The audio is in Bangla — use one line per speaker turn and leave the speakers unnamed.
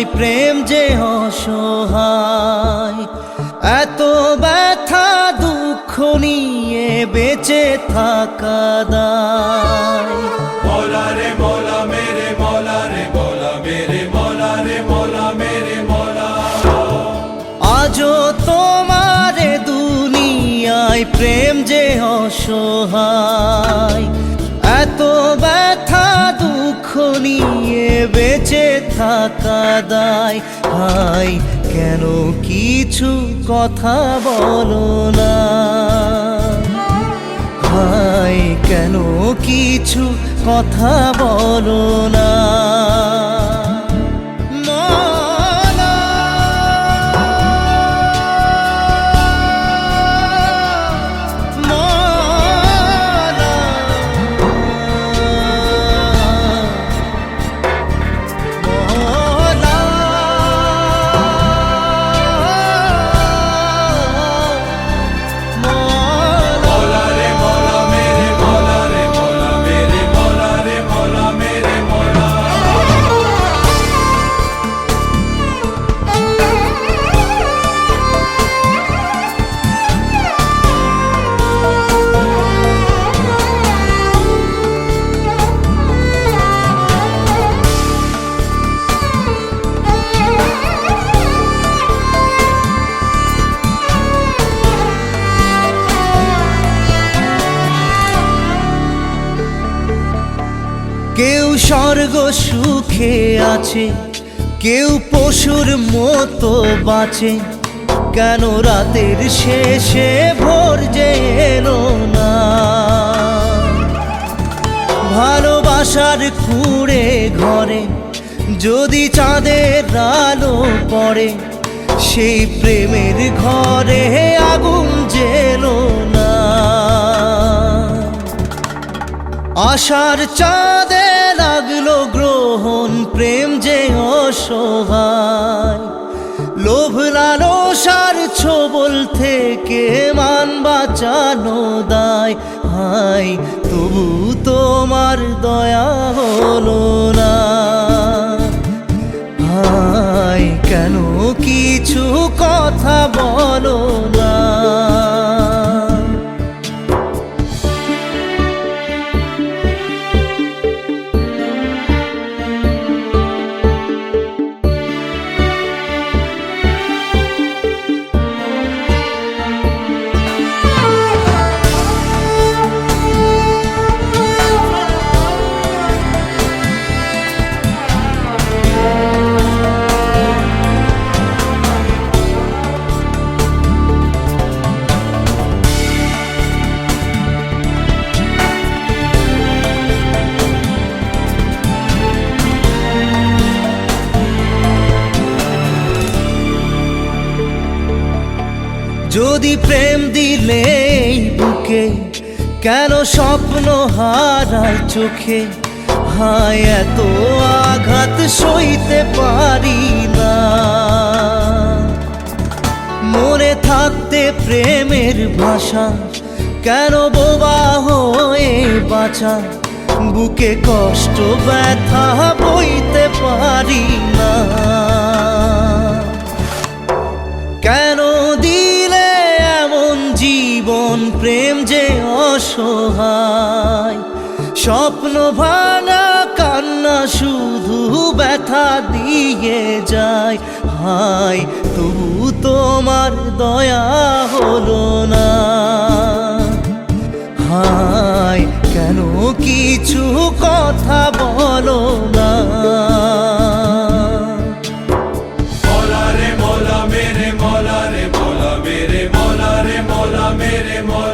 দুনিয়ায় প্রেম যে অসহায়। এত ব্যথা দুঃখ নিয়ে বেঁচে থাকা দায়।
মৌলা রে মৌলা মেরে মৌলা রে মৌলা মেরে মৌলা রে মৌলা মেরে মৌলা।
আজও তোমার দুনিয়ায় প্রেম যে অসহায়। এত ব্যথা থাকা দায় হাই কেন কিছু কথা বলো না? হাই কেন কিছু কথা বলো না? স্বর্গ সুখে আছে। কেউ পশুর মতো বাঁচে। কেন রাতের শেষে ভোর যে এলো না? ভালোবাসার কুড়ে ঘরে যদি চাঁদের আলো পড়ে, সেই প্রেমের ঘরে আগুন জেলো না। আশার চাঁদে লাগল গ্রহণ, প্রেম যে অসহায়। লোভ লালসার ছোবল থেকে মান বাঁচানো দায়। হাই, তবু তোমার দয়া হলো না। হাই, কেন কিছু কথা যদি প্রেম দিলে বুকে কেন স্বপ্ন হারায় চোখে? হায়, এত আঘাত সইতে পারি না। মনে থাকতে প্রেমের ভাষা কেন বোবা হয়ে বাঁচা? বুকে কষ্ট, ব্যথা বইতে পারি না। অসহায় স্বপ্ন ভাঙা, কান্না শুধু ব্যথা দিয়ে যায়। হায়, তবু তোমার দয়া হলো না। হায়, কেন কিছু কথা বলো না।
মেরে মৌলা রে মেরে মৌলা রে মেরে
মৌলা